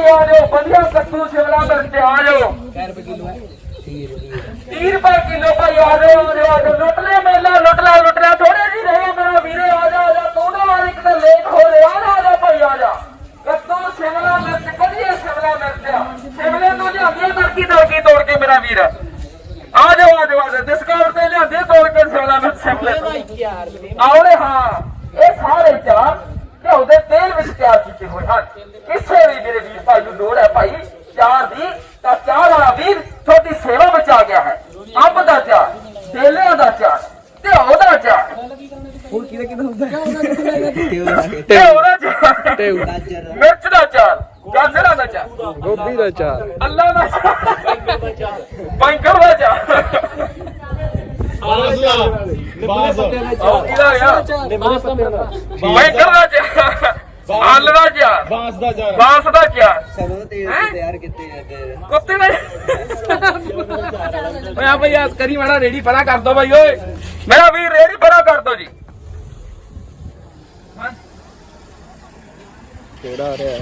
ਭਾਈ ਆ ਜਾਓ ਵਧੀਆ ਕੱਟੂ ਸ਼ਿਮਲਾ ਮਿਰਚ ਆ ਜਾਓ। 30 ਰੁਪਏ ਕਿਲੋ ਭਾਈ ਆ ਜਾਓ ਆ ਜਾਓ, ਆ ਜਾਓ। ਲੁੱਟ ਲੈ ਮੇਲਾ ਲੁੱਟ ਲੈ ਲੁੱਟ ਲੈ ਥੋੜੇ ਜੀ ਰਹੇ ਮੇਰਾ ਵੀਰੇ ਆ ਜਾ ਆ ਜਾ। ਤੂੰ ਨਾ ਆ ਇੱਕ ਤਾਂ ਲੇਟ ਹੋ ਰਿਹਾ। ਆ ਜਾ, ਆ ਜਾ ਭਾਈ ਆ ਜਾ। ਕੱਟੂ ਸ਼ਿਮਲਾ ਮਿਰਚ ਵਧੀਆ ਸ਼ਿਮਲਾ ਮਿਰਚ ਆ। ਸ਼ਿਮਲੇ ਤੋਂ ਲਿਆਂਦੀ ਮਰਕੀ ਤੋੜ ਤੋੜ ਕੇ ਮੇਰਾ ਵੀਰ। ਆ ਜਾਓ ਆ ਜਾਓ ਆ ਜਾਓ। ਡਿਸਕਾਊਂਟ ਤੇ ਲਿਆਂਦੇ ਤੋੜ ਕੇ ਸ਼ਿਮਲਾ ਮਿਰਚ ਸ਼ਿਮਲੇ ਤੋਂ। ਆਉਣੇ ਹਾਂ ਇਹ ਸਾਰੇ ਚਾਰ ਘਿਓ ਦੇ ਤੇਲ ਵਿੱਚ ਤਿਆਰ ਕੀਤੇ ਹੋਏ ਹਨ। ਕਿਸੇ ਵੀ ਮੇਰੇ ਵੀਰ ਭਾਈ ਨੂੰ ਲੋੜ ਹੈ ਭਾਈ ਚਾਰ ਦੀ ਤਾਂ ਚਾਰ ਵਾਲਾ ਵੀਰ ਤੁਹਾਡੀ ਸੇਵਾ ਵਿੱਚ ਆ ਗਿਆ ਹੈ। ਅੰਬ ਦਾ ਚਾਰ ਡੇਲਿਆਂ ਦਾ ਚਾਰ ਘਿਓ ਦਾ ਚਾਰ। ਹੋਰ ਕਿਹਦਾ ਕਿਹਦਾ ਹੁੰਦਾ? ਘਿਓ ਦਾ ਚਾਰ। ਮਿਰਚ ਦਾ ਚਾਰ ਗਾਜਰਾਂ ਦਾ ਚਾਰ। ਗੋਭੀ ਦਾ ਚਾਰ। ਅੱਲਾ ਦਾ ਚਾਰ। ਬੈਂਗਣ ਦਾ ਚਾਰ। ਬਾਸ ਦਾ ਬਾਸ ਆਹ ਕਿਹਦਾ ਆ ਨਿੰਬੂ ਪੱਤੇ ਦਾ ਬੈਂਗਣ ਦਾ ਚਾਰ। ਆਲੂ ਦਾ ਚਾਰ। ਬਾਸ ਦਾ ਚਾਰ। ਬਾਂਸ ਦਾ ਚਾਰ। ਤੇਲ ਹੈਂ? ਤਿਆਰ ਕੀਤੇ ਜਾਂਦੇ ਕੁੱਤੇ ਦਾ ਓਏ ਆ ਭਈ ਆਸ ਕਰੀ ਮਾੜਾ ਰੇੜੀ ਪਰਾਂ ਕਰ ਦੋ ਭਾਈ ਓਏ। ਮੇਰਾ ਵੀਰ ਰੇੜੀ ਪਰਾਂ ਕਰ ਦੋ ਜੀ। ਕਿਹੜਾ ਆ ਰਿਹਾ ਹੈ?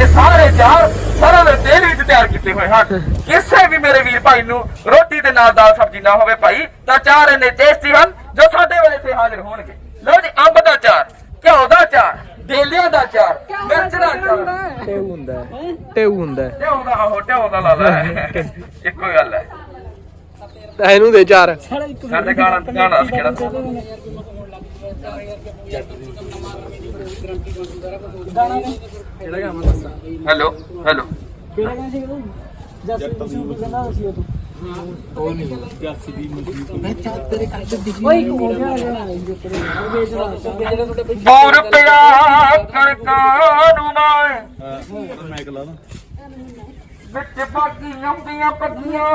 ਇਹ ਸਾਰੇ ਚਾਰ ਸਰੋਂ ਦੇ ਤੇਲ ਵਿੱਚ ਤਿਆਰ ਕੀਤੇ ਹੋਏ ਹਨ। ਕਿਸੇ ਵੀ ਮੇਰੇ ਵੀਰ ਭਾਈ ਨੂੰ ਰੋਟੀ ਦੇ ਨਾਲ ਦਾਲ ਸਬਜ਼ੀ ਨਾ ਹੋਵੇ ਭਾਈ ਤਾਂ ਚਾਰ ਇੰਨੇ ਟੇਸਟੀ ਹਨ ਜੋ ਸਾਡੇ ਵੇਲੇ ਤੇ ਹਾਜ਼ਰ ਹੋਣਗੇ। ਲਓ ਜੀ ਅੰਬ ਦਾ ਚਾਰ ਘਿਓ ਦਾ ਚਾਰ ਡੇਲਿਆਂ ਦਾ ਚਾਰ ਮਿਰਚ ਦਾ ਚਾਰ ਟੇਊ ਹੁੰਦਾ ਹੈ ਟੇਊ ਹੁੰਦਾ ਹੈ। ਢਿਓ ਦਾ ਆਹੋ ਢਿਓ ਦਾ ਲਾ ਲੈ। ਇੱਕੋ ਗੱਲ ਹੈ। ਤਾਂ ਇਹਨੂੰ ਦੇ ਚਾਰ। ਸਾਡੇ ਗਾਣਾ ਗਾਣਾ ਸੀ ਕਿਹੜਾ ਕਿਹੜਾ ਗਾਣਾ ਦੱਸਾਂ ਹੈਲੋ ਹੈਲੋ ਬੌਰ ਪਿਆ ਕਣਕਾਂ ਨੂੰ ਮੈਂ ਮੈਂ ਕਲਾ ਨਾ ਵਿੱਚ ਬਾਕੀ ਆਉਂਦੀਆਂ ਪੱਗੀਆਂ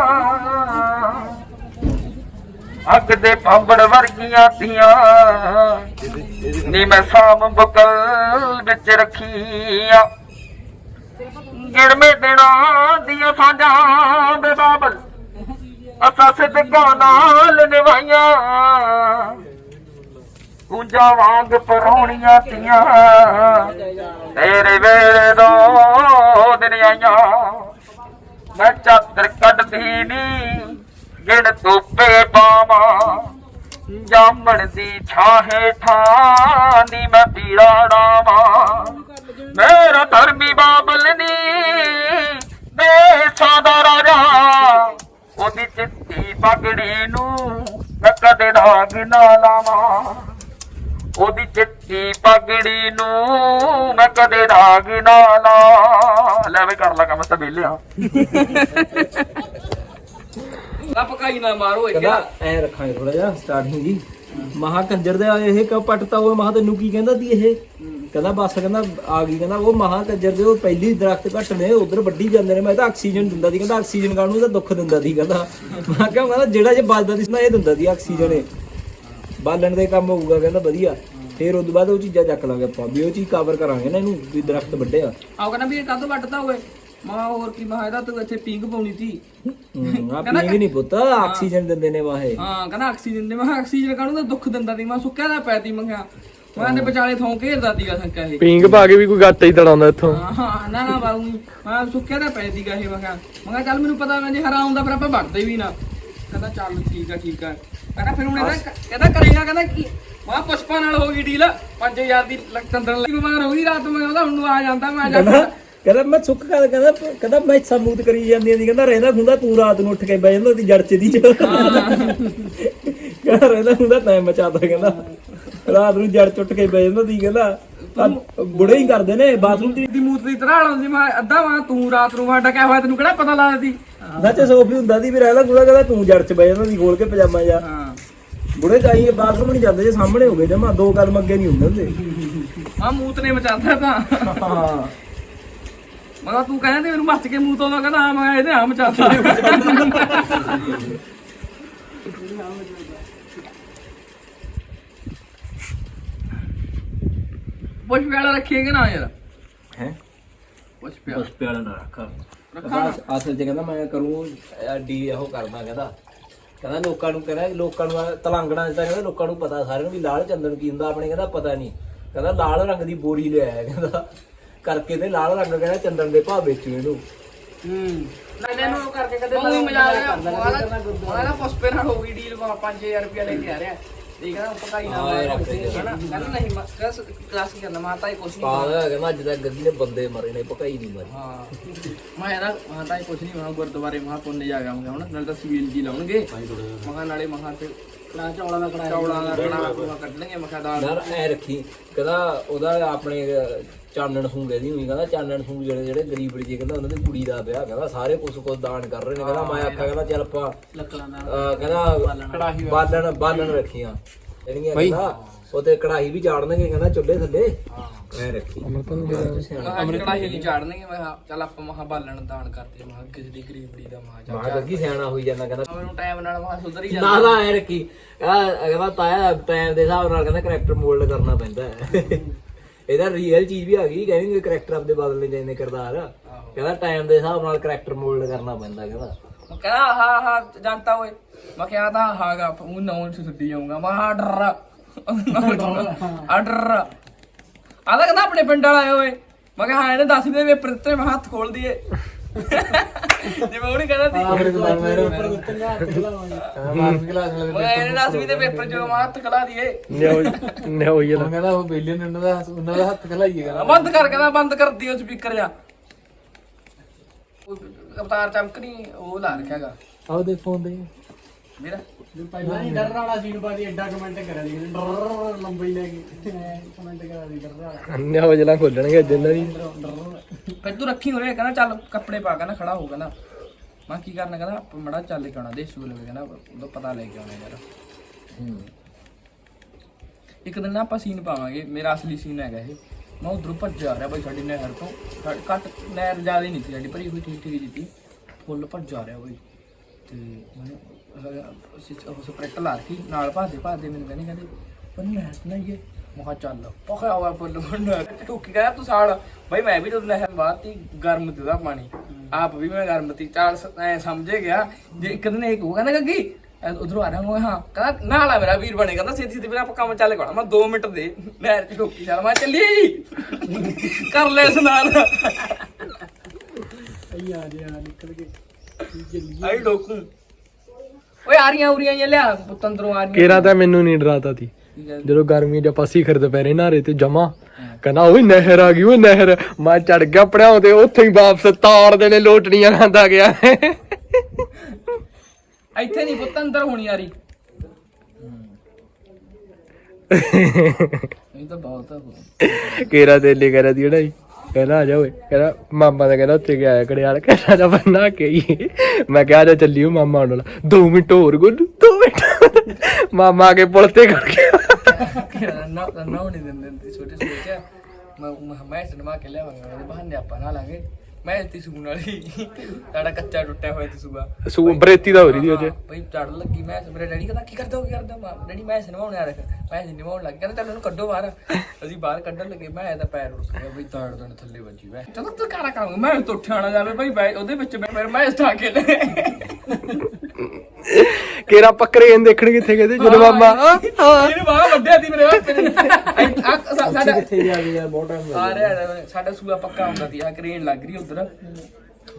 ਅੱਗ ਦੇ ਪਾਂਬੜ ਵਰਗੀਆਂ ਤੀਆਂ ਨੀ ਮੈਂ ਸਾਮ ਬਕਲ ਵਿੱਚ ਰੱਖੀਆਂ ਗਿਰਮੇ ਦੇਣਾ ਦੀਆਂ ਸਾਂਝਾਂ ਦੇ ਬਾਬਲ ਅਸਾਂ ਸਿੱਧਕਾਂ ਨਾਲ ਨਿਭਾਈਆਂ ਕੁੰਜਾ ਵਾਂਗ ਪਰੋਣੀਆਂ ਤੀਆਂ ਤੇਰੇ ਵੇਲੇ ਦੋ ਦਿਨ ਆਈਆਂ। ਮੈਂ ਚਾਦਰ ਕੱਢਦੀ ਨੀ, ਗਿਣ ਤੋਪੇ ਪਾਵਾਂ ਜਾਮਣ ਦੀ ਛਾਂ ਹੇਠਾਂ ਨੀ ਮੈਂ ਪੀੜਾ ਡਾਵਾਂ। ਨਾ ਲਾਵਾਂ। ਉਹਦੀ ਚਿੱਟੀ ਪਗੜੀ ਨੂੰ ਮੈਂ ਕਦੇ ਦਾਗ ਨਾ ਲਾ ਲੈ ਵੀ ਕਰ ਲਾ ਕੰਮ ਤਾਂ ਵਿਹਲਿਆ ਨਾ ਪਕਾਈ ਨਾ ਮਾਰੋ ਕਹਿੰਦਾ ਐ ਰੱਖਾਂਗੇ ਥੋੜਾ ਜਿਹਾ ਸਟਾਰਟਿੰਗ ਜੀ। ਮਹਾ ਕੰਜਰ ਦੇ ਇਹ ਕਿਉਂ ਪੱਟਤਾ ਉਹ ਮਹਾ ਤੈਨੂੰ ਕੀ ਕਹਿੰਦਾ ਸੀ ਇਹ? ਕਹਿੰਦਾ ਬਸ ਕਹਿੰਦਾ ਆ ਗਈ। ਕਹਿੰਦਾ ਉਹ ਮਹਾ ਕੰਜਰ ਦੇ ਉਹ ਪਹਿਲੀ ਦਰਖਤ ਘੱਟ ਨੇ ਉਧਰ ਵੱਢੀ ਜਾਂਦੇ ਨੇ। ਮੈਂ ਤਾਂ ਆਕਸੀਜਨ ਦਿੰਦਾ ਸੀ। ਕਹਿੰਦਾ ਆਕਸੀਜਨ ਕਾਹਨੂੰ? ਇਹਦਾ ਦੁੱਖ ਦਿੰਦਾ ਸੀ। ਕਹਿੰਦਾ ਮੈਂ ਕਿਹਾ ਕਹਿੰਦਾ ਜਿਹੜਾ ਜੇ ਬਚਦਾ ਸੀ ਨਾ ਇਹ ਦਿੰਦਾ ਸੀ ਆਕਸੀਜਨ ਇਹ। ਬਾਲਣ ਦੇ ਕੰਮ ਹੋਊਗਾ ਕਹਿੰਦਾ ਵਧੀਆ। ਫੇਰ ਉਸ ਤੋਂ ਬਾਅਦ ਉਹ ਚੀਜ਼ਾਂ ਚੱਕ ਲਾਂਗੇ ਆਪਾਂ ਵੀ ਉਹ ਚੀਜ਼ ਕਵਰ ਕਰਾਂਗੇ ਨਾ ਇਹਨੂੰ ਵੀ ਦਰਖਤ ਵੱਢਿਆ। ਆਹ ਕਹਿੰਦਾ ਵੀ ਇਹ ਕਦ ਵੱਟਦਾ ਹੋਏ ਮਾ ਹੋਰ ਕੀ ਮਾ ਇਹਦਾ ਤੂੰ ਇੱਥੇ ਪੀਂਗ ਪਾਉਣੀ ਸੀ। ਹੂੰ ਆ ਪੀਂਗ ਨਹੀਂ ਪੁੱਤ ਆਕਸੀਜਨ ਦਿੰਦੇ ਨੇ ਵਾਹੇ। ਹਾਂ ਕਹਿੰਦਾ ਆਕਸੀਜਨ ਦੇ ਮੈਂ ਕਿਹਾ ਆਕਸੀਜਨ ਕਾਹਨੂੰ ਤਾਂ ਦੁੱਖ ਦਿੰਦਾ ਸੀ ਮੈਂ ਸੁੱਕਿਆ ਦਾ ਪੈਤੀ ਮੰਗਿਆ ਮੈਂ ਨੇ ਵਿਚਾਲੇ ਥੋਂ ਘੇਰਦਾ ਸੀਗਾ ਸੰਕਾ ਇਹ। ਪੀਂਗ ਪਾ ਕੇ ਵੀ ਕੋਈ ਗੱਟ ਹੀ ਤੜਾਉਂਦਾ ਇੱਥੋਂ। ਹਾਂ ਹਾਂ ਨਾ ਨਾ ਬਾਉ ਮੈਂ ਸੁੱਕਿਆ ਦਾ ਪੈ ਸੀਗਾ ਇਹ ਮੈਂ ਕਿਹਾ। ਮੈਂ ਕਿਹਾ ਚੱਲ ਮੈਨੂੰ ਪਤਾ ਨਾ ਜੇ ਹਰਾ ਆਉਂਦਾ ਫਿਰ ਆਪਾਂ ਵੱਟਦੇ ਵੀ ਨਾ। ਕਹਿੰਦਾ ਚੱਲ ਠੀਕ ਆ ਠੀਕ ਆ। ਕਹਿੰਦਾ ਫਿਰ ਹੁਣ ਇਹਦਾ ਕਹਿੰਦਾ ਕਰੇਗਾ ਕਹਿੰਦਾ ਕੀ? ਮੈਂ ਪੁਸ਼ਪਾ ਨਾਲ ਹੋ ਗਈ ਡੀਲ 5000 ਦੀ ਚੰਦਨ ਲਈ ਬਿਮਾਰ ਹੋ ਗਈ ਰਾਤ ਨੂੰ ਮੈਂ ਉਹਦਾ ਹੁਣ ਨੂੰ ਆ ਜਾਂਦਾ ਮੈਂ ਜਾ ਕਹਿੰਦਾ ਕਹਿੰਦਾ ਮੈਂ ਸੁੱਕ ਕਰ ਕਹਿੰਦਾ ਕਹਿੰਦਾ ਮੈਂ ਸਮੂਤ ਕਰੀ ਜਾਂਦੀ ਸੀ ਕਹਿੰਦਾ ਰਹਿੰਦਾ ਹੁੰਦਾ ਤੂੰ ਰਾਤ ਨੂੰ ਉੱਠ ਕੇ ਬਹਿ ਜਾਂਦਾ ਉਹਦੀ ਜੜ ਚ ਦੀ ਚ। ਕਹਿੰਦਾ ਰਹਿੰਦਾ ਹੁੰਦਾ ਤੈਂ ਮਚਾਦਾ ਕਹਿੰਦਾ। ਰਾਤ ਨੂੰ ਜੜ ਚ ਉੱਠ ਕੇ ਬਹਿ ਜਾਂਦਾ ਸੀ ਕਹਿੰਦਾ। ਆਹ ਬੁੜੇ ਹੀ ਕਰਦੇ ਨੇ ਬਾਥਰੂਮ ਦੀ ਦੀ ਮੂਤ ਦੀ ਤਰ੍ਹਾਂ ਲਾਉਂਦੀ ਮੈਂ ਅੱਧਾ ਮੈਂ ਤੂੰ ਰਾਤ ਨੂੰ ਮੈਂ ਡਕਿਆ ਹੋਇਆ ਤੈਨੂੰ ਕਿਹੜਾ ਪਤਾ ਲੱਗਦਾ ਸੋਫੀ ਹੁੰਦਾ ਸੀ ਵੀ ਰਹਿੰਦਾ ਗੁੜਾ ਕਹਿੰਦਾ ਤੂੰ ਜੜ ਚ ਬਹਿ ਜਾਂਦਾ ਸੀ ਖੋਲ ਕੇ ਪਜਾਮਾ ਜਾ ਬੁੜੇ ਚਾਹੀਏ ਬਾਥਰੂਮ ਨਹੀਂ ਜਾਂਦੇ ਜੇ ਸਾਹਮਣੇ ਹੋ ਗਏ ਜਮਾ ਦੋ ਕਦਮ ਅੱਗੇ ਨਹੀਂ ਹੁੰਦੇ ਹੁੰਦੇ। ਆ ਮੂਤ ਨੇ ਮਚਾਤਾ ਤਾਂ। ਹਾਂ ਮੈਂ ਕਿਹਾ ਤੂੰ ਕਹਿੰਦੇ ਮੈਨੂੰ ਮੱਚ ਕੇ ਮੂਤ ਆਉਂਦਾ ਕਹਿੰਦਾ ਹਾਂ ਮੈਂ ਇਹਦੇ ਆ ਮਚਾਤਾ। ਪੁੱਛ ਵਾਲਾ ਰੱਖੀਏਗੇ ਨਾ ਯਾਰ? ਹੈ? ਪਿਆ ਪਿਆਲਾ। ਨਾ ਰੱਖਾ। ਰੱਖਾਂ। ਅਸਲ 'ਚ ਕਹਿੰਦਾ ਮੈਂ ਕਰੂੰ ਡੀ ਉਹ ਕਰਦਾ ਕਹਿੰਦਾ। ਕਹਿੰਦਾ ਲੋਕਾਂ ਨੂੰ ਕਹਿੰਦਾ ਲੋਕਾਂ ਨੂੰ ਤਲੰਗਣਾ ਜਿਹਾ ਕਹਿੰਦਾ ਲੋਕਾਂ ਨੂੰ ਪਤਾ ਸਾਰਿਆਂ ਨੂੰ ਵੀ ਲਾਲ ਚੰਦਨ ਕੀ ਹੁੰਦਾ ਆਪਣੇ ਕਹਿੰਦਾ ਪਤਾ ਨਹੀਂ। ਕਹਿੰਦਾ ਲਾਲ ਰੰਗ ਦੀ ਬੋਰੀ ਲਿਆਇਆ ਕਹਿੰਦਾ। ਕਰਕੇ ਤੇ ਲਾਲ ਰੰਗ ਕਹਿੰਦਾ ਚੰਦਨ ਦੇ ਭਾਅ ਵੇਚੂ ਇਹਨੂੰ। ਹੂੰ। ਨਾਲੇ ਨੂੰ ਉਹ ਕਰਕੇ ਕਦੇ ਉਹ ਵੀ ਮਜ਼ਾ ਆ। ਦਾ ਪੁਸ਼ਪੇ ਨਾਲ ਹੋ ਗਈ ਡੀਲ 5000 ਰੁਪਏ ਲੈ ਕੇ ਆ ਰਿਹਾ। ਦੇਖਦਾ ਪਕਾਈ ਨਾ ਹਾਂ, ਇਹ ਰੱਖ ਦੇ। ਹਨਾ? ਕਹਿੰਦਾ ਨਹੀਂ ਮੈਂ ਕਲਾਸ ਕਲਾਸ ਹੀ ਕਰਨਾ ਮਾਤਾ ਹੀ ਕੁਛ ਨਹੀਂ ਪਾਗਲ ਹੈ ਅੱਜ ਤੱਕ ਗੱਡੀ ਨੇ ਬੰਦੇ ਮਰੇ ਨੇ ਭਕਾਈ ਨਹੀਂ ਮਾਰੀ। ਹਾਂ। ਮੈਂ ਇਹਦਾ ਮਾਤਾ ਹੀ ਕੁਛ ਨਹੀਂ ਮੈਂ ਗੁਰਦੁਆਰੇ ਮਹਾ ਪੁੰਨ ਜਾ ਗਿਆ ਹੁਣ ਨਾਲੇ ਤਾਂ ਸਿਵਲ ਜੀ ਲਾਉਣਗੇ ਮਹਾ ਨਾਲੇ ਮਹਾ ਤੇ ਕੜਾ ਚੌਲਾਂ ਦਾ ਕੜਾ ਚੌਲਾਂ ਦਾ ਕੜਾ ਪੂਰਾ ਕੱਢਣਗੇ ਮਖਾ ਦਾਲ ਯਾਰ ਐ ਰੱਖੀ ਕਹਿੰਦਾ ਉਹਦਾ ਆਪਣੇ ਅਹ, ਚਾਨਣ ਸੂਗ ਇਹਦੀ ਹੋਈ ਕਹਿੰਦਾ ਚਾਨਣ ਸੂਗ ਜਿਹੜੇ ਜਿਹੜੇ ਗਰੀਬ ਜੇ ਕਹਿੰਦਾ ਉਹਨਾਂ ਦੀ ਕੁੜੀ ਦਾ ਵਿਆਹ ਕਹਿੰਦਾ ਸਾਰੇ ਕੁਛ ਕੁਛ ਦਾਨ ਕਰ ਰਹੇ ਨੇ ਕਹਿੰਦਾ ਮੈਂ ਆਖਿਆ ਕਹਿੰਦਾ ਚੱਲ ਆਪਾਂ ਲੱਕੜਾਂ ਦਾ। ਅਹ, ਕਹਿੰਦਾ ਬਾਲਣ। ਬਾਲਣ ਰੱਖੀਆਂ। ਜਿਹੜੀਆਂ ਕਹਿੰਦਾ ਉਹ ਤੇ ਕੜਾਈ ਵੀ ਚਾੜਨਗੇ ਕਹਿੰਦਾ ਚੁੱਲ੍ਹੇ ਥੱਲੇ ਐ ਰੱਖੀ ਅੱਜ ਕੜਾਹੀ ਨਹੀਂ ਚਾੜਨਗੇ ਮੈਂ ਕਿਹਾ ਚੱਲ ਆਪਾਂ ਮਹਾ ਬਾਲਣ ਦਾਨ ਕਰਦੇ ਮਹਾ ਕਿਸੇ ਦੀ ਗਰੀਬੜੀ ਦਾ ਮਹਾ ਜਾ ਮਾਂ ਗੱਗੀ ਸਿਆਣਾ ਹੋਈ ਜਾਂਦਾ ਕਹਿੰਦਾ ਮੈਨੂੰ ਟਾਈਮ ਨਾਲ ਮਹਾ ਸੁਧਰ ਹੀ ਨਾ ਜਾਂਦਾ ਨਾ ਐ ਰੱਖੀ ਕਹਿੰਦਾ ਕਹਿੰਦਾ ਤਾਇਆ ਟਾਈਮ ਦੇ ਹਿਸਾਬ ਨਾਲ ਕਹਿੰਦਾ ਕਰੈਕਟਰ ਮੋਲਡ ਕਰਨਾ ਪੈਂਦਾ ਹੈ ਇਹਦਾ ਰੀਅਲ ਚੀਜ਼ ਵੀ ਆ ਗਈ ਕਹਿੰਦੇ ਕਰੈਕਟਰ ਆਪਦੇ ਬਦਲਨੇ ਚਾਹੀਦੇ ਕਿਰਦਾਰ ਕਹਿੰਦਾ ਟਾਈਮ ਦੇ ਹਿਸਾਬ ਨਾਲ ਕਰੈਕਟਰ ਮੋਲਡ ਕਰਨਾ ਪੈਂਦਾ ਕਹਿੰਦਾ ਮੈਂ ਕਹਿੰਦਾ ਹਾਂ ਹਾਂ ਜਾਣਤਾ ਓਏ ਮੈਂ ਕਿਹਾ ਤਾਂ ਹਾਗਾ ਉਹ ਨੌਂ ਸੁੱਟੀ ਜਾਊਂਗਾ ਮੈਂ ਹਾਂ ਡਰ ਆਡਰ ਆਦਾ ਕਹਿੰਦਾ ਆਪਣੇ ਪਿੰਡ ਵਾਲਾ ਆਇਆ ਓਏ ਮੈਂ ਕਿਹਾ ਹਾਂ ਇਹਨੇ ਦੱਸ ਦੇ ਪੇਪਰ ਦਿੱਤੇ ਮੈਂ ਹੱਥ ਖੋਲ ਦਈਏ। ਜਿਵੇਂ ਉਹ ਨਹੀਂ ਕਹਿੰਦਾ ਸੀ ਮੈਂ ਇਹਨੇ ਦੱਸ ਵੀ ਦੇ ਪੇਪਰ ਜੋ ਮੈਂ ਹੱਥ ਖਲਾ ਦਈਏ। ਕਹਿੰਦਾ ਉਹ ਬੇਲੀ ਨੇ ਉਹਨਾਂ ਦਾ ਉਹਨਾਂ ਦਾ ਹੱਥ ਖਲਾਈਏ ਬੰਦ ਕਰ ਕਹਿੰਦਾ ਬੰਦ ਕਰ ਦਿਓ ਸਪੀਕਰ ਜਾ ਉਹ ਅਵਤਾਰ ਚਮਕਣੀ ਉਹ ਲਾ ਰੱਖਿਆਗਾ ਆਓ ਦੇ ਫੋਨ ਦੇ ਮੇਰਾ ਪਹਿਲਾਂ ਹੀ ਡਰ ਵਾਲਾ ਸੀਨ ਪਾ ਦੀ ਐਡਾ ਕਮੈਂਟ ਕਰਿਆ ਸੀ ਡਰ ਲੰਬੀ ਲੈ ਕੇ ਕਮੈਂਟ ਕਰਿਆ ਸੀ ਡਰ ਵਾਲਾ। ਅੰਨਿਆ ਵਜਲਾ ਖੋਲਣਗੇ ਜਿੰਨਾਂ ਦੀ। ਫਿਰ ਤੂੰ ਰੱਖੀ ਹੋਰੇ ਕਹਿੰਦਾ ਚੱਲ ਕੱਪੜੇ ਪਾ ਕੇ ਨਾ ਖੜਾ ਹੋ ਕਹਿੰਦਾ। ਮੈਂ ਕੀ ਕਰਨਾ ਕਹਿੰਦਾ ਆਪਾਂ ਮੜਾ ਚੱਲ ਕੇ ਆਉਣਾ ਦੇਸ਼ ਸਕੂਲ ਵੀ ਕਹਿੰਦਾ ਉਹਦਾ ਪਤਾ ਲੈ ਕੇ ਆਉਣਾ ਯਾਰ। ਇੱਕ ਦਿਨ ਨਾ ਆਪਾਂ ਸੀਨ ਪਾਵਾਂਗੇ ਮੇਰਾ ਅਸਲੀ ਸੀਨ ਹੈਗਾ ਇਹ। ਮੈਂ ਉਧਰੋਂ ਭੱਜ ਆ ਰਿਹਾ ਬਾਈ ਸਾਡੀ ਨਹਿਰ ਤੋਂ। ਘੱਟ- ਘੱਟ ਨਹਿਰ ਜ਼ਿਆਦਾ ਹੀ ਨਹੀਂ ਸੀ ਸਾਡੀ ਭਰੀ ਹੋਈ ਠੀਕ ਠੀਕ ਜਿਹੀ ਸੀ। ਫੁੱਲ ਭੱਜ ਆ ਰਿਹਾ ਬਾਈ। ਤੇ ਮੈਂ ਸਪਰੈਟ ਲਾ ਕੇ ਨਾਲ ਭਾਦੇ ਭਾਦੇ ਮੈਨੂੰ ਕਹਿੰਦੇ ਕਹਿੰਦੇ ਪਰ ਨਹਿਰ ਤੇ ਨਹੀਂ ਇਹ ਮਹਾ ਚੱਲ ਪਖਿਆ ਹੋਇਆ ਫੁੱਲ ਬੰਦਾ ਟੁੱਕੀ ਗਿਆ। ਤੂੰ ਸਾਲ ਬਾਈ ਮੈਂ ਵੀ ਜਦੋਂ ਨਹਿਰ ਬਾਹਰ ਤੀ ਗਰਮ ਤੇ ਪਾਣੀ। ਆਪ ਵੀ ਮੈਂ ਗਰਮ ਤੀ। ਚਾਲ ਐ ਸਮਝੇ ਗਿਆ। ਜੇ ਇੱਕ ਦਿਨ ਇੱਕ ਉਹ ਕਹਿੰਦਾ ਗੱਗੀ ਉਧਰੋਂ ਆ ਰਿਹਾ ਮੈਂ ਹਾਂ। ਕਹਿੰਦਾ ਨਾਲ ਆ ਮੇਰਾ ਵੀਰ ਬਣੇ ਕਹਿੰਦਾ ਛੇਤੀ ਛੇਤੀ ਮੇਰਾ ਆਪਾਂ ਕੰਮ ਚੱਲ ਕੋਣਾ। ਮੈਂ 2 ਮਿੰਟ ਦੇ ਨਹਿਰ ਚ ਟੋਕੀ ਚੱਲ ਮੈਂ ਚੱਲੀਏ ਜੀ। ਕਰ ਲੈ ਸਨਾਨ ਆਈ ਆ ਜੀ ਆ ਨਿਕਲ ਕੇ ਆਈ ਡੋਕੂ। ਓਏ ਆ ਰਹੀਆਂ ਉਰੀਆਂ ਇਹ ਲਿਆ ਪੁੱਤੰਦਰੋਂ ਆ ਰਹੀਆਂ ਕੇਰਾ ਤਾਂ ਮੈਨੂੰ ਨਹੀਂ ਡਰਾਤਾ ਸੀ ਜਦੋਂ ਗਰਮੀ ਚ ਪਾਸੀ ਖਰਦ ਪੈਰੇ ਨਾਰੇ ਤੇ ਜਮਾ। ਕਹਿੰਦਾ ਓਏ ਨਹਿਰ ਆ ਗਈ ਓਏ ਨਹਿਰ। ਮੈਂ ਚੜ ਗਿਆ ਪੜਿਆਉ ਤੇ ਉੱਥੇ ਹੀ ਵਾਪਸ ਤਾੜਦੇ ਨੇ ਲੋਟਣੀਆਂ ਖਾਂਦਾ ਗਿਆ। ਇੱਥੇ ਨਹੀਂ ਪੁੱਤ ਅੰਦਰ ਹੋਣੀ ਯਾਰੀ ਇਹ ਤਾਂ ਬਹੁਤ ਆ ਕੇਰਾ ਤੇ ਲੈ ਕਰਿਆ ਦੀ ਹੀ ਕਹਿੰਦਾ ਆ ਜਾ ਓਏ, ਕਹਿੰਦਾ ਮਾਮਾ ਦਾ ਕਹਿੰਦਾ ਉੱਥੇ ਗਿਆ ਕੜਿਆਲ ਕਹਿੰਦਾ ਜਾ ਬੰਨਾ ਕੇ ਮੈਂ ਕਿਹਾ ਜਾ ਚੱਲੀਓ ਮਾਮਾ ਆਉਣ ਵਾਲਾ। 2 ਮਿੰਟ ਹੋਰ ਗੁੱਡ 2 ਮਿੰਟ ਮਾਮਾ ਆ ਕੇ ਪੁਲ ਤੇ ਖੜ ਗਿਆ। ਨਾ ਨਾ ਹੋਣੀ ਦਿੰਦੇ ਛੋਟੇ ਛੋਟੇ ਮੈਂ, ਮੈਂ- ਮੈਂ ਸਿਨੇਮਾ ਕੇ ਲਿਆਵਾਂਗਾ ਉਹਦੇ ਬਹਾਨੇ ਆਪਾਂ ਨਾ ਲਾਂਗੇ। ਮੈਂ ਤੀ ਸੂਣ ਵਾਲੀ। ਸਾਡਾ ਕੱਚਾ ਟੁੱਟਿਆ ਹੋਇਆ ਤੇ ਸੂਆ ਸੂ ਬਰੇਤੀ ਦਾ ਹੋ ਰਹੀ ਦੀ ਚ ਬਈ ਚੜ ਲੱਗੀ ਮੈਂ ਮੇਰੇ ਡੈਡੀ ਕਹਿੰਦਾ ਕੀ ਕਰਦਾ ਹੋ ਕੀ ਕਰਦਾ ਮੈਂ ਡੈਡੀ ਮੈਂ ਸਿਨੇਮਾ ਆ ਰਿਹਾ। ਮੈਂ ਸਿਨੇਮਾ ਲੱਗ ਕਹਿੰਦਾ ਚੱਲ ਉਹਨੂੰ ਕੱਢੋ ਬਾਹਰ। ਅਸੀਂ ਬਾਹਰ ਕੱਢਣ ਲੱਗੇ ਮੈਂ ਇਹਦਾ ਪੈਰ ਉੱਠ ਗਿਆ ਬਈ ਤਾੜ ਦਣ ਥੱਲੇ ਵੱਜੀ ਮੈਂ। ਚਲੋ ਤੂੰ ਕਾਰਾ ਕਰਾਂਗਾ ਮੈਂ ਤਾਂ ਉੱਠਿਆ ਨਾ ਜਾਵੇ ਬਈ ਬੈ- ਉਹਦੇ ਵਿੱਚ ਮੈਂ ਫਿਰ ਮੈਂ ਸਟਾ ਕੇ ਲੈ ਕੇਰਾ ਪੱਕਰੇ ਇਹਨ ਦੇਖਣ ਕਿੱਥੇ ਗਏ ਤੇ ਜਦੋਂ ਮਾਮਾ? ਵੱਡਿਆ ਸੀ ਮੇਰੇ ਵਾਸਤੇ ਸਾਡਾ ਕਿੱਥੇ ਜਾ ਗਈ ਯਾਰ ਬਹੁਤ ਟਾਈਮ ਆ ਰਿਹਾ ਸਾਡਾ ਸੂਆ ਪੱਕਾ ਹੁੰਦਾ ਸੀ ਆ ਕ੍ਰੇਨ ਲੱਗ ਰਹੀ ਉਧਰ।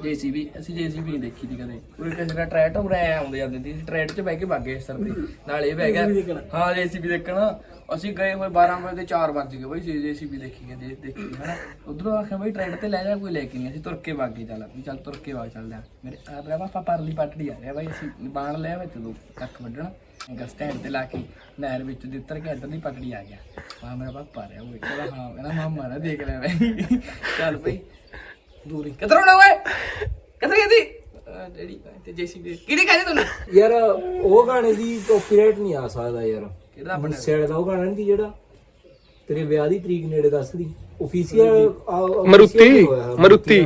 ਜੀਸੀਬੀ ਅਸੀਂ ਜੀਸੀਬੀ ਨਹੀਂ ਦੇਖੀ ਦੀ ਕਦੇ। ਉਹ ਕਿਸੇ ਦਾ ਟਰੈਟ ਹੋ ਰਿਹਾ ਆਉਂਦੇ ਜਾਂਦੇ ਸੀ ਟਰੈਟ 'ਚ ਬਹਿ ਕੇ ਭਾਗੇ ਇਸ ਤਰ੍ਹਾਂ ਦੀ। ਨਾਲ ਇਹ ਬਹਿ ਗਿਆ। ਹਾਂ ਜੀਸੀਬੀ ਦੇਖਣਾ। ਅਸੀਂ ਗਏ ਹੋਏ 12 ਵਜੇ ਤੇ 4 ਵੱਜ ਗਏ ਬਈ ਜੀਸੀਬੀ ਦੇਖੀ ਗਏ ਦੇਖ ਦੇਖੀ ਹਨਾ। ਉਧਰੋਂ ਆਖਿਆ ਬਈ ਟਰੈਟ ਤੇ ਲੈ ਜਾ ਕੋਈ ਲੈ ਕੇ ਨਹੀਂ। ਅਸੀਂ ਤੁਰ ਕੇ ਭਾਗੇ ਚੱਲ ਵੀ ਚੱਲ ਤੁਰ ਕੇ ਭਾਗ ਚੱਲਦੇ ਆ। ਮੇਰੇ ਆ ਰਿਹਾ ਪਾਪਾ ਪਰਲੀ ਪਟੜੀ ਆ ਰਿਹਾ ਬਈ ਅਸੀਂ ਬਾਣ ਲਿਆ ਵਿੱਚ ਦੋ ਕੱਖ ਵੱਢਣਾ। ਗਾ ਸਟੈਂਡ ਤੇ ਲਾ ਕੇ ਨਹਿਰ ਵਿੱਚ ਦੀ ਉੱਤਰ ਕੇ ਇੱਧਰ ਦੀ ਪਟੜੀ ਆ ਗਿਆ। ਆ ਮੇਰਾ ਪਾਪਾ ਰਿਹਾ ਉਹ ਕਹਿੰਦਾ ਹਾਂ ਕਹਿੰਦਾ ਮਾਮਾ ਨਾ ਦੇਖ ਲੈ ਬਈ ਚੱਲ ਬਈ ਦੂਰੀ। ਕਿੱਧਰ ਹੋਣਾ ਓਏ? ਕਿੱਧਰ ਗਈ ਤੀ ਡੈਡੀ ਤੇ ਜੇਸੀਬੀ ਕਿਹੜੀ ਕਹਿੰਦੇ ਤੁਹਾਨੂੰ ਯਾਰ ਉਹ ਗਾਣੇ ਦੀ ਕਾਪੀਰਾਈਟ ਨਹੀਂ ਆ ਸਕਦਾ ਯਾਰ। ਕਿਹੜਾ ਆਪਣੇ ਸੈਡ ਦਾ ਉਹ ਗਾਣਾ ਨਹੀਂ ਜਿਹੜਾ? ਤੇਰੇ ਵਿਆਹ ਦੀ ਤਰੀਕ ਨੇੜੇ ਦੱਸਦੀ ਅਫੀਸ਼ੀਅਲ ਮਰੂਤੀ, ਮਰੂਤੀ।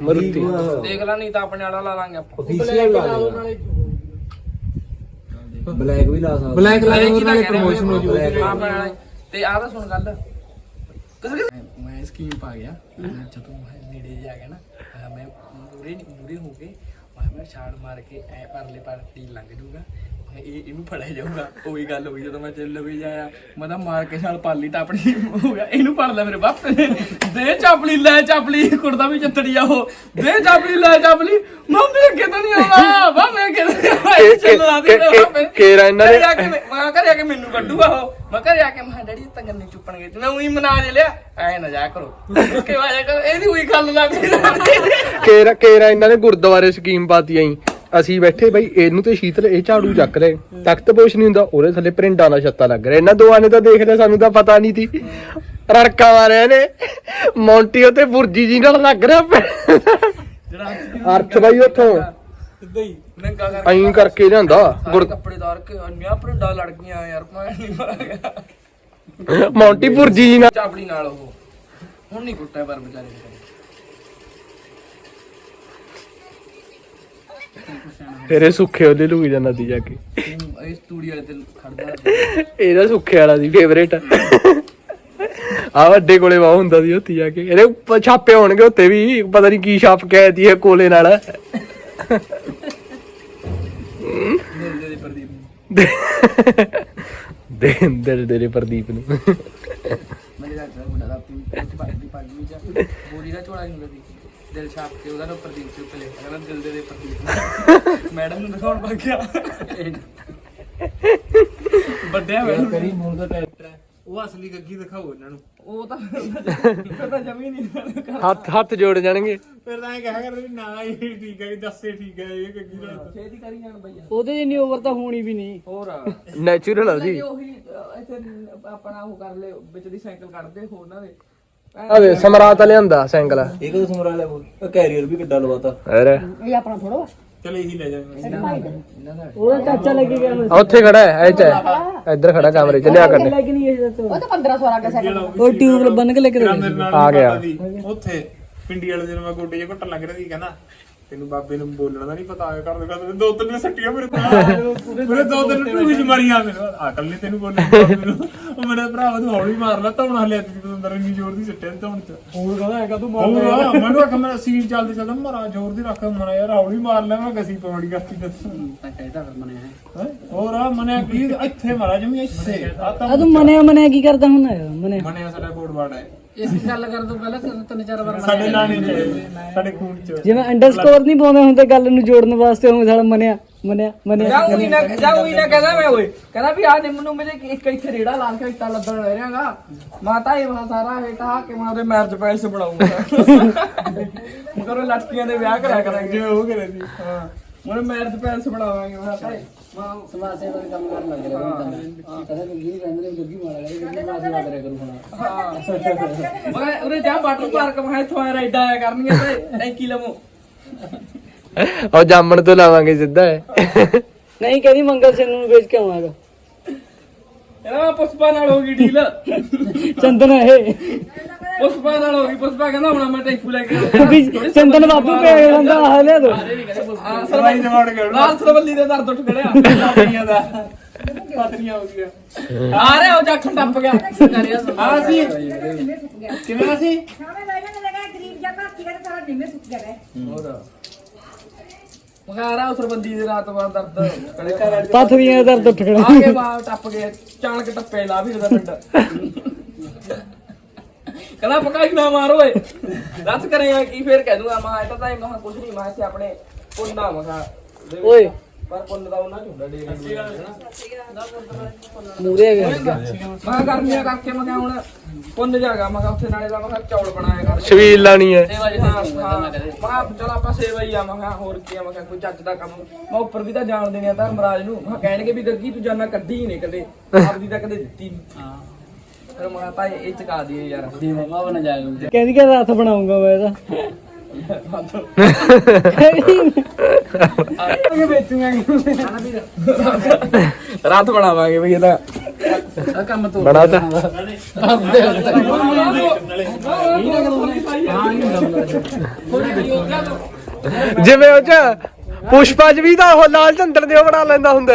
ਮਰੂਤੀ। ਦੇਖ ਲਾ ਨਹੀਂ ਤਾਂ ਆਪਣੇ ਵਾਲਾ ਲਾ ਲਾਂਗੇ। ਆਪਾਂ ਅਫੀਸ਼ੀਅਲ ਲਾ ਦੇ ਬਲੈਕ ਵੀ ਲਾ ਸਕਦਾ। ਬਲੈਕ ਲਾ ਉਹਦੇ ਨਾਲ ਪ੍ਰੋਮੋਸ਼ਨ ਹੋ ਜੂ ਤੇ ਆਹ ਤਾਂ ਸੁਣ ਗੱਲ। ਮੈਂ- ਸਕੀਮ ਪਾ ਗਿਆ। ਜਦੋਂ ਮੈਂ ਨੇੜੇ ਜਾ ਗਿਆ ਨਾ ਮੈਂ ਮੂਰੇ ਮੂਰੇ ਹੋ ਕੇ ਮੈਂ ਮੈਂ ਛਾੜ ਮਾਰ ਕੇ ਐ ਪਰਲੇ ਪਾਰ ਤੀ ਲੰਘ ਜੂਗਾ ਇਹ ਇਹਨੂੰ ਫੜਿਆ ਜਾਊਗਾ। ਉਹੀ ਗੱਲ ਹੋਈ ਜਦੋਂ ਮੈਂ ਚੱਲ ਵੀ ਜਾਇਆ। ਮੈਂ ਤਾਂ ਮਾਰ ਕੇ ਛਾਲ ਪਾਲੀ ਟਾਪੜੀ ਹੋ ਗਿਆ। ਇਹਨੂੰ ਫੜ ਲੈ ਮੇਰੇ ਬਾਪ। ਨੇ ਦੇ ਚਾਪਲੀ ਲੈ ਚਾਪਲੀ। ਕੁੜਦਾ ਵੀ ਚੱਤੜੀ ਆ ਉਹ। ਦੇ ਚਾਪਲੀ ਲੈ ਚਾਪਲੀ। ਮੰਮੀ ਅੱਗੇ ਤਾਂ ਨਹੀਂ ਆਉਣਾ। ਮੰਮੀ ਅੱਗੇ ਕੇ- ਕੇ- ਕੇਰਾ ਇਹਨਾਂ ਨੇ- ਘਰੇ ਆ ਕੇ ਮੈਂ ਮੈਂ ਘਰੇ ਆ ਕੇ ਮੈਨੂੰ ਕੱਢੂਗਾ ਉਹ। ਮੈਂ ਘਰੇ ਆ ਕੇ ਮੈਂ ਡੈਡੀ ਤਾਂ ਗੰਨੇ ਚੁੱਪਣਗੇ। ਤੇ ਮੈਂ ਉਹੀ ਮਨਾ ਜੇ ਲਿਆ ਐ ਨਾ ਜਾ ਕਰੋ। ਕਿ ਵਾਜਾ ਕਰੋ। ਇਹਦੀ ਉਹੀ ਗੱਲ ਲੱਗ ਗਈ ਕੇਰਾ ਕੇਰਾ ਇਹਨਾਂ ਨੇ ਗੁਰਦੁਆਰੇ ਸਕੀਮ ਪਾਤੀ ਆਈ। ਅਸੀਂ ਬੈਠੇ ਬਈ ਇਹਨੂੰ ਤੇ ਸ਼ੀਤਲ ਇਹ ਝਾੜੂ ਚੱਕ ਲੈ ਤਖਤ ਪੋਸ਼ ਨਹੀਂ ਹੁੰਦਾ ਉਹਦੇ ਥੱਲੇ ਪ੍ਰਿੰਡਾਂ ਦਾ ਛੱਤਾ ਲੱਗ ਰਿਹਾ। ਇਹਨਾਂ ਦੋਵਾਂ ਨੇ ਤਾਂ ਦੇਖ ਲਿਆ ਸਾਨੂੰ ਤਾਂ ਪਤਾ ਨਹੀਂ ਸੀ। ਰੜਕਾ ਮਾਰਿਆ ਨੇ। ਮੌਂਟੀ ਉਤੇ ਬੁਰਜੀ ਜੀ ਨਾਲ ਲੱਗ ਰਿਹਾ। ਜਿਹੜਾ ਅਰਥ ਬਾਈ ਉੱਥੋਂ। ਸਿੱਧਾ ਹੀ ਨੰਗਾ ਕਰਕੇ ਐਂ ਕਰਕੇ ਲਿਆਂਦਾ ਸਾਰੇ ਗੁਰ ਕੱਪੜੇ ਧਾਰ ਕੇ ਅੰਨਿਆ ਪ੍ਰਿੰਡਾ ਲੜ ਗਈਆਂ ਯਾਰ ਮੈਂ ਨਹੀਂ ਮਾਰ ਗਿਆ ਮੌਂਟੀ ਬੁਰਜੀ ਜੀ ਨਾਲ। ਚਾਪੜੀ ਨਾਲ ਉਹ। ਹੁਣ ਨਹੀਂ ਕੁੱਟਿਆ ਪਰ ਵਿਚਾਰੇ ਨੂੰ। ਤੇਰੇ ਸੁੱਖੇ ਉਹਦੇ ਲੁਕ ਜਾਂਦਾ ਸੀ ਜਾ ਕੇ। ਤੂੰ ਇਸ ਤੂੜੀ ਵਾਲੇ ਤੇ ਖੜਦਾ। ਇਹਦਾ ਸੁੱਖੇ ਵਾਲਾ ਸੀ ਫੇਵਰੇਟ ਆ। ਵੱਡੇ ਕੋਲੇ ਵਾ ਹੁੰਦਾ ਸੀ ਉੱਥੇ ਜਾ ਕੇ। ਇਹਦੇ ਉੱਪਰ ਛਾਪੇ ਹੋਣਗੇ ਉੱਤੇ ਵੀ ਪਤਾ ਨਹੀਂ ਕੀ ਛਾਪ ਕੇ ਆਈ ਹੈ ਕੋਲੇ ਨਾਲ। ਦੇ ਪ੍ਰਦੀਪ ਨੂੰ ਦੇ ਦਿਲ ਤੇਰੇ ਪ੍ਰਦੀਪ ਨੂੰ। ਮੇਰੇ ਦਾ ਘਰ ਮੁੰਡਾ ਦਾ ਪੀ ਪੱਗ ਦੀ ਪੱਗ ਵਿੱਚ ਬੋਰੀ ਦਾ ਝੋਲਾ ਨਹੀਂ ਹੁੰਦਾ ਸੀ। ਦਿਲ ਛਾਪ ਕੇ ਉਹਦਾ ਨਾ ਪ੍ਰਦੀਪ ਤੇ ਉੱਤੇ ਲਿਖਿਆ ਕਹਿੰਦਾ ਦਿਲ ਦੇ ਦੇ ਪ੍ਰਦੀਪ ਨੂੰ। ਮੈਡਮ ਨੂੰ ਦਿਖਾਉਣ ਪਾ ਗਿਆ। ਵੱਡਿਆ ਮੈਡਮ ਕਰੀ ਮੂੰਹ ਦਾ ਟਰੈਕਟਰ ਹੈ ਉਹ ਅਸਲੀ ਗੱਗੀ ਦਿਖਾਓ ਇਹਨਾਂ ਨੂੰ। ਉਹ ਤਾਂ ਉਹ ਤਾਂ ਜਮੀ ਨਹੀਂ ਹੱਥ ਹੱਥ ਜੋੜ ਜਾਣਗੇ। ਫਿਰ ਤਾਂ ਇਹ ਕਹਿਆ ਕਰਦੇ ਵੀ ਨਾ ਇਹ ਠੀਕ ਹੈ ਦੱਸੇ ਠੀਕ ਹੈ ਇਹ ਗੱਗੀ ਦਾ। ਛੇਤੀ ਕਰੀ ਜਾਣ ਬਈਆ ਉਹਦੇ ਜਿੰਨੀ ਓਵਰ ਤਾਂ ਹੋਣੀ ਵੀ ਨਹੀਂ। ਹੋਰ। ਨੈਚੁਰਲ ਆ ਜੀ ਉਹੀ ਇੱਥੇ ਆਪਣਾ ਉਹ ਕਰ ਲੈ ਵਿੱਚ ਦੀ ਸਾਈਕਲ ਕੱਢਦੇ ਹੋ ਉਹਨਾਂ ਦੇ। ਆਵੇ ਸਮਰਾਟ ਲਿਆਂਦਾ ਸਾਈਕਲ ਇਹ ਕਦੋਂ ਸਮਰਾ ਲਿਆ ਉਹ? ਕੈਰੀਅਰ ਵੀ ਕਿੱਡਾ ਲਵਾਤਾ। ਅਰੇ। ਇਹ ਆਪਣਾ ਥੋੜਾ ਚਲ ਇਹੀ ਲੈ ਜਾਵਾਂਗੇ ਉਹਦਾ ਚਾਚਾ ਲੱਗੀ ਗਿਆ ਹੋਇਆ। ਉੱਥੇ ਖੜਾ ਹੈ ਇਹ ਚ ਹੈ। ਇੱਧਰ ਖੜਾ ਕਮਰੇ ਚ ਲਿਆ ਕਰ ਲੈ ਕੇ ਨਹੀਂ ਤਾਂ ਉਹ ਤਾਂ 1500 ਆ ਗਿਆ ਸਾਈਕਲ ਉਹ ਟਿਊਬ ਬੰਨ ਕੇ ਲੈ ਕੇ ਦੇ ਮੇਰੇ ਨਾਲ ਆ ਗਿਆ। ਪਤਾ ਸੀ, ਉੱਥੇ ਪਿੰਡੀ ਵਾਲੇ ਦਿਨ ਮੈਂ ਗੋਡੇ ਜੇ ਘੁੱਟਣ ਲੱਗ ਰਿਹਾ ਸੀ ਕਹਿੰਦਾ ਤੈਨੂੰ ਬਾਬੇ ਨੂੰ ਬੋਲਣਾ ਦਾ ਨਹੀਂ ਪਤਾ ਆਇਆ ਕਰਦੇ ਕਰਦੇ ਦੋ ਤਿੰਨ ਸੱਟੀਆਂ ਮੇਰੇ ਤਾਂ ਮੇਰੇ ਦੋ ਤਿੰਨ ਟੂਜ ਮਾਰੀਆਂ ਮੈਨੂੰ। ਆ ਕੱਲੇ ਤੈਨੂੰ ਬੋਲਣਾ ਨੂੰ। ਉਹ ਮੇਰੇ ਭਰਾ ਤੂੰ ਹੌਲੀ ਮਾਰ ਲੈ ਧੌਣਾ ਹਲਿਆ ਤੀ ਤੂੰ ਅੰਦਰ ਇੰਨੀ ਜ਼ੋਰ ਦੀ ਸੱਟਿਆ ਧੌਣ ਚ। ਹੋਰ ਕਹਿੰਦਾ ਹੈਗਾ ਤੂੰ ਹੋਰ ਮੈਨੂੰ ਆਖ ਮੈਂ ਸੀਨ ਚੱਲਦੇ ਚੱਲਦਾ ਮਾਰਾ ਜ਼ੋਰ ਦੀ ਰੱਖ ਮਨਾ ਯਾਰ ਹੌਲੀ ਮਾਰ ਲੈ ਮੈਂ ਗਸੀ ਪੌੜੀ ਕਰਤੀ ਦੱਸ ਤਾਂ ਕਹਿਦਾ ਫਿਰ ਮਨੇ ਹੈਂ? ਹੋਰ ਆ ਮਨੇ ਕੀ? ਇੱਥੇ ਮਾਰਾ ਜਮੀ ਇੱਥੇ। ਆ ਤਾਂ ਆ ਤੂੰ ਮਨੇ ਮਨੇ ਕੀ ਕਰਦਾ ਹੁੰਦਾ ਮਨੇ ਮਨੇ ਸਾਡਾ ਕੋਡ ਵਾਰਡ ਹੈ। ਇਸ ਗੱਲ ਕਰ ਤੋਂ ਪਹਿਲਾਂ ਤਿੰਨ ਤਿੰਨ ਚਾਰ ਵਾਰ ਸਾਡੇ ਲਾਣੇ ਚ ਸਾਡੇ ਖੂਨ ਚ। ਜਿਵੇਂ ਅੰਡਰਸਕੋਰ ਨਹੀਂ ਪਾਉਂਦੇ ਹੁੰਦੇ ਗੱਲ ਨੂੰ ਜੋੜਨ ਵਾਸਤੇ ਉਹ ਸਾਲਾ ਮਨਿਆ ਮਨਿਆ ਮਨਿਆ ਜਾ ਉਹੀ ਨਾ ਜਾ ਉਹੀ ਨਾ ਕਹਿੰਦਾ ਮੈਂ ਓਏ ਕਹਿੰਦਾ ਵੀ ਆ ਨਿੰਮ ਨੂੰ ਮੇਰੇ ਇੱਕ ਇੱਥੇ ਰੇੜਾ ਲਾ ਕੇ ਇੱਟਾਂ ਲੱਦਣ ਰਹਿ ਰਿਹਾਗਾ। ਮਾਤਾ ਇਹ ਵਾ ਸਾਰਾ ਕਹਾ ਕਿ ਮੈਂ ਉਹਦੇ ਮੈਰਿਜ ਪੈਲਸ ਬਣਾਉਂਗਾ ਮਗਰ ਲੜਕੀਆਂ ਦੇ ਵਿਆਹ ਕਰਿਆ ਕਰਾਂਗੇ। ਜਿਵੇਂ ਉਹ ਕਰੇ ਸੀ ਹਾਂ। ਉਹਨੇ ਮੈਰਿਜ ਪੈਲਸ ਬਣਾਵਾਂਗੇ ਮੈਂ ਭਾਈ ਮਾਂ ਸਮਾਜ ਸੇਵਾ ਦਾ ਕੰਮ ਕਰਨ ਲੱਗ ਰਿਹਾ ਹਾਂ। ਕਹਿੰਦਾ ਕਿ ਜੀ ਕਹਿੰਦੇ ਨੇ ਗੱਗੀ ਮਾਰਾ ਗੱਗੀ ਮਾਰਾ ਸੇਵਾ ਕਰਿਆ ਕਰੂ ਹੁਣ। ਮੈਂ ਉਹਨੇ ਜਾ ਵਾਟਰ ਪਾਰਕ ਮੈਂ ਇੱਥੋਂ ਆ ਰਾਈਡ ਆਇਆ ਕਰਨੀਆਂ ਤੇ ਟੈਂਕੀ ਲਵੋ। ਉਹ ਜਾਮਣ ਤੋਂ ਲਾਵਾਂਗੇ ਸਿੱਧਾ। ਹੈ ਨਹੀਂ ਕਹਿੰਦੀ ਮੰਗਲ ਸਿੰਘ ਨੂੰ ਵੇਚ ਕੇ ਆਵਾਂਗਾ। ਮੈਂ ਪੁਸ਼ਪਾ ਨਾਲ ਹੋ ਗਈ ਡੀਲ ਚੰਦਨ ਇਹ। ਪੁਸ਼ਪਾ ਨਾਲ ਹੋ ਗਈ ਪੁਸ਼ਪਾ ਕਹਿੰਦਾ ਹੁਣ ਮੈਂ ਟੈਂਕੂ ਲੈ ਕੇ ਚੰਦਨ ਬਾਬੂ ਪੈ ਜਾਂਦਾ ਆ ਲਿਆ ਦੋ। ਲਾਲ ਸਰਵੱਲੀ ਦੇ ਦਰਦ ਉੱਠ ਖੜਿਆ। ਪਾਤਰੀਆਂ ਦਾ। ਪਾਤਰੀਆਂ ਹੋ ਗਿਆ ਆ ਰਿਹਾ ਉਹ ਜਾਖਣ ਟੱਪ ਗਿਆ। ਆ ਸੀ ਕਿਵੇਂ ਸੀ? ਸਾਵੇਂ ਲੈ ਲੈਣੇ ਲਗਾ ਗਰੀਬ ਜਿਹਾ ਘਰ ਕੀ ਕਰੇ ਸਾਰਾ ਨਿੰਮੇ ਸੁੱਕ ਗਿਆ ਹੈ। ਮਗਾਰਾ ਉਸ ਬੰਦੀ ਦੇ ਰਾਤ ਬਾਅਦ ਦਰਦ। ਕੜੇ ਘਰ ਪਾਥਰੀਆਂ ਦਾ ਦਰਦ ਉੱਠ ਖੜਾ ਆ ਕੇ ਬਾਹਰ ਟੱਪ ਗਏ ਚਾਣਕ ਟੱਪੇ ਲਾ ਵੀ ਉਹਦਾ ਪਿੰਡ। ਕਹਿੰਦਾ ਪਕਾਈ ਨਾ ਮਾਰ ਓਏ। ਦੱਸ ਕਰੇਗਾ ਕੀ ਫੇਰ ਕਹਿ ਦੂੰਗਾ ਮਾ ਇਹ ਤਾਂ ਮੈਂ ਕੁਝ ਨਹੀਂ ਮੈਂ ਇੱਥੇ ਆਪਣੇ ਪੁੰਨਾ ਮਗਾ ਓਏ। ਪਰ ਪੁੰਨ ਦਾ ਉਹਨਾਂ ਝੁੰਡਾ ਡੇਰੇ ਮੂਰੇ ਆ ਗਿਆ। ਮੈਂ ਗਰਮੀਆਂ ਕਰਕੇ ਮੈਂ ਕਿਹਾ ਹੁਣ ਪੁੰਨ ਜਾਗਾ ਮੈਂ ਕਿਹਾ ਉੱਥੇ ਨਾਲੇ ਦਾ ਮੈਂ ਕਿਹਾ ਚੌਲ ਬਣਾਇਆ ਕਰ। ਛਵੀਲ ਲਾਣੀ ਹੈ ਸੇਵਾ ਜੀ ਹਾਂ ਹਾਂ। ਮੈਂ ਕਿਹਾ ਚਲ ਆਪਾਂ ਸੇਵਾ ਹੀ ਆ ਮੈਂ ਕਿਹਾ ਹੋਰ ਕੀ ਆ ਮੈਂ ਕਿਹਾ ਕੋਈ ਚੱਜ ਦਾ ਕੰਮ। ਮੈਂ ਉੱਪਰ ਵੀ ਤਾਂ ਜਾਣ ਦੇਣੇ ਆ ਧਰਮਰਾਜ ਨੂੰ। ਮੈਂ ਕਿਹਾ ਕਹਿਣਗੇ ਵੀ ਗੱਗੀ ਤੂੰ ਜਾਨਾ ਕੱਢੀ ਹੀ ਨਹੀਂ ਕਦੇ। ਆਪਦੀ ਤਾਂ ਕਦੇ ਦਿੱਤੀ ਨਹੀਂ ਹਾਂ। ਫਿਰ ਮੈਂ ਕਿਹਾ ਭਾਈ ਇਹ ਚਕਾ ਦਈਏ ਯਾਰ। ਦੀ ਮਮਾ ਬਣ ਜਾਏਗਾ ਕਹਿੰਦੀ ਕਿ ਹੱਥ ਬਣਾਉਂਗਾ ਮੈਂ ਇਹਦਾ ਰਾਤ ਬਣਾਵਾਂਗੇ ਵੀ ਇਹਦਾ। ਕੰਮ ਤੋਂ। ਬਣਾ ਤਾ ਜਿਵੇਂ ਉਹ ਚ ਪੁਸ਼ਪਾ ਚ ਵੀ ਤਾਂ ਉਹ ਲਾਲ ਚੰਦਰ ਦੇ ਉਹ ਬਣਾ ਲੈਂਦਾ ਹੁੰਦਾ।